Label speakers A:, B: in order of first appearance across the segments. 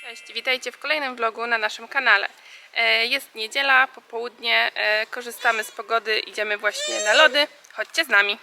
A: Cześć, witajcie w kolejnym vlogu na naszym kanale. E, Jest niedziela, popołudnie, e, korzystamy z pogody, idziemy właśnie na lody. Chodźcie z nami.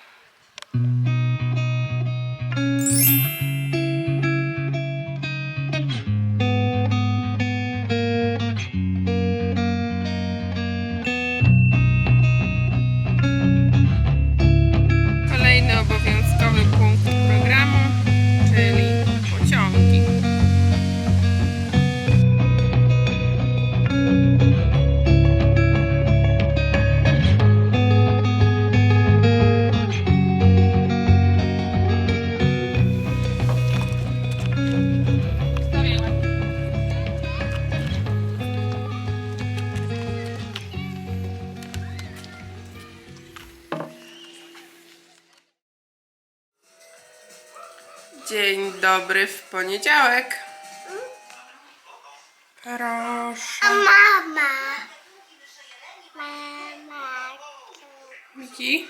A: Dzień dobry w poniedziałek. Proszę.
B: Mama. Mama.
A: Miki,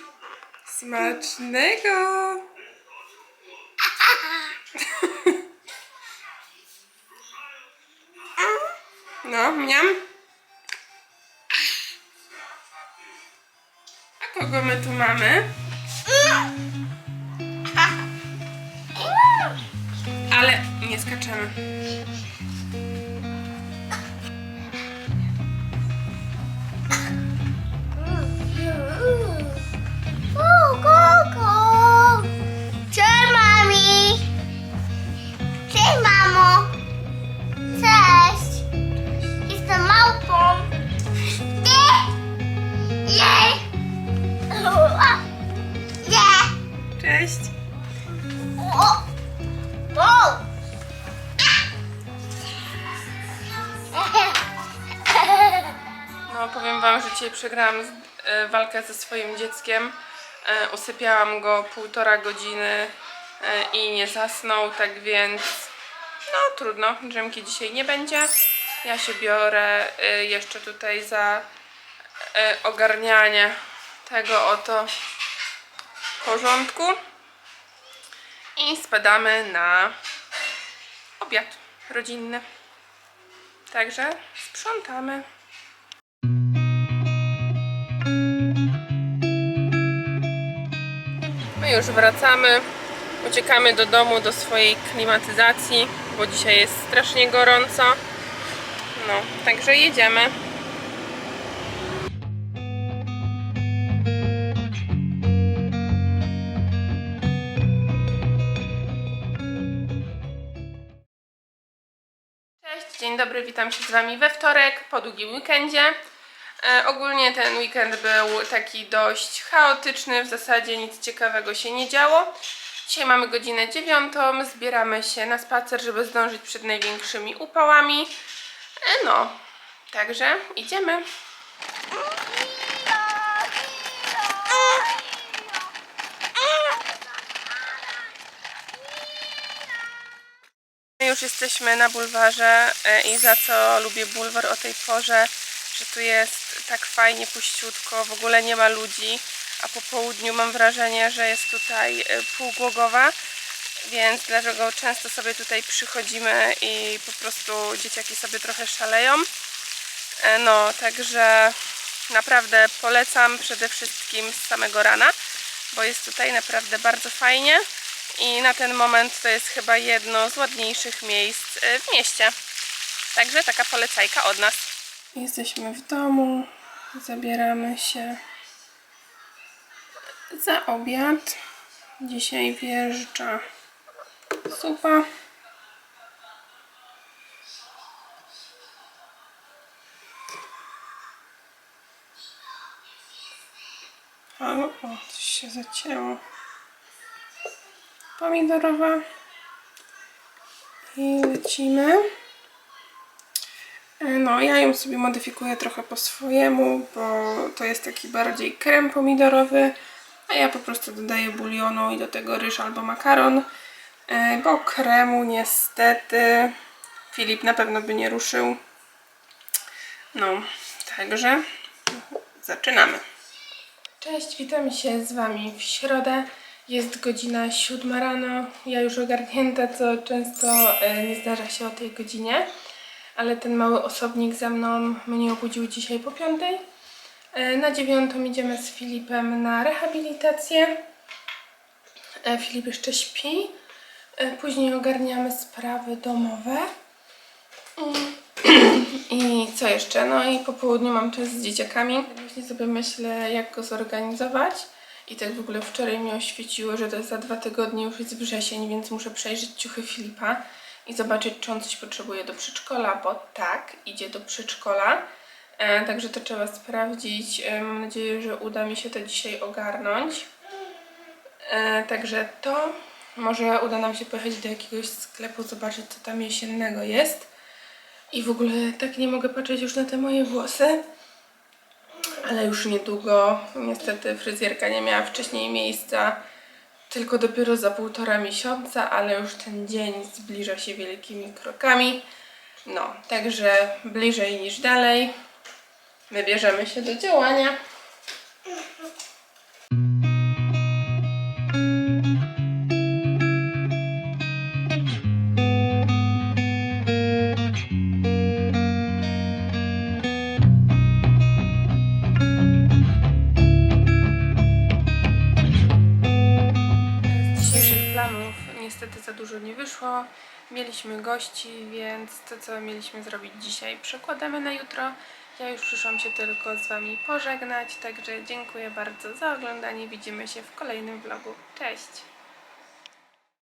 A: smacznego. No, mniam. A kogo my tu mamy? Ale nie skaczemy. Wam, że dzisiaj przegrałam e, walkę ze swoim dzieckiem. E, usypiałam go półtora godziny e, i nie zasnął, tak więc no trudno, drzemki dzisiaj nie będzie. Ja się biorę jeszcze tutaj za ogarnianie tego oto porządku i spadamy na obiad rodzinny. Także sprzątamy. Już wracamy. Uciekamy do domu, do swojej klimatyzacji, bo dzisiaj jest strasznie gorąco. No, także jedziemy. Cześć, dzień dobry, witam się z Wami we wtorek, po długim weekendzie. E, ogólnie ten weekend był taki dość chaotyczny, w zasadzie nic ciekawego się nie działo. Dzisiaj mamy godzinę dziewiątą, zbieramy się na spacer, żeby zdążyć przed największymi upałami. E, no, także idziemy. My już jesteśmy na bulwarze e, i za co lubię bulwar o tej porze, że tu jest tak fajnie, puściutko, w ogóle nie ma ludzi, a po południu mam wrażenie, że jest tutaj e, półgłogowa, więc dlatego często sobie tutaj przychodzimy i po prostu dzieciaki sobie trochę szaleją. E, No, także naprawdę polecam przede wszystkim z samego rana, bo jest tutaj naprawdę bardzo fajnie i na ten moment to jest chyba jedno z ładniejszych miejsc y, w mieście. Także taka polecajka od nas. Jesteśmy w domu, zabieramy się za obiad. Dzisiaj wjeżdża zupa. Halo, o, coś się zacięło pomidorowa i lecimy. E, No, ja ją sobie modyfikuję trochę po swojemu, bo to jest taki bardziej krem pomidorowy, a ja po prostu dodaję bulionu i do tego ryż albo makaron, e, bo kremu niestety Filip na pewno by nie ruszył. No, także zaczynamy. Cześć, witam się z Wami w środę. Jest godzina siódma rano. Ja już ogarnięta, co często e, nie zdarza się o tej godzinie. Ale ten mały osobnik za mną mnie obudził dzisiaj po piątej. E, Na dziewiątą idziemy z Filipem na rehabilitację. E, Filip jeszcze śpi. E, Później ogarniamy sprawy domowe. I co jeszcze? No i po południu mam czas z dzieciakami. Właśnie sobie myślę, jak go zorganizować. I tak w ogóle wczoraj mi oświeciło, że to za dwa tygodnie już jest wrzesień, więc muszę przejrzeć ciuchy Filipa i zobaczyć, czy on coś potrzebuje do przedszkola, bo tak, idzie do przedszkola. E, także to trzeba sprawdzić. E, mam nadzieję, że uda mi się to dzisiaj ogarnąć. E, także to. Może uda nam się pojechać do jakiegoś sklepu, zobaczyć, co tam jesiennego jest. I w ogóle tak nie mogę patrzeć już na te moje włosy. Ale już niedługo. Niestety fryzjerka nie miała wcześniej miejsca. Tylko dopiero za półtora miesiąca, ale już ten dzień zbliża się wielkimi krokami. No, także bliżej niż dalej. Wybierzemy się do działania. Wyszło. Mieliśmy gości, więc to co mieliśmy zrobić dzisiaj przekładamy na jutro. Ja już przyszłam się tylko z Wami pożegnać, także dziękuję bardzo za oglądanie. Widzimy się w kolejnym vlogu. Cześć!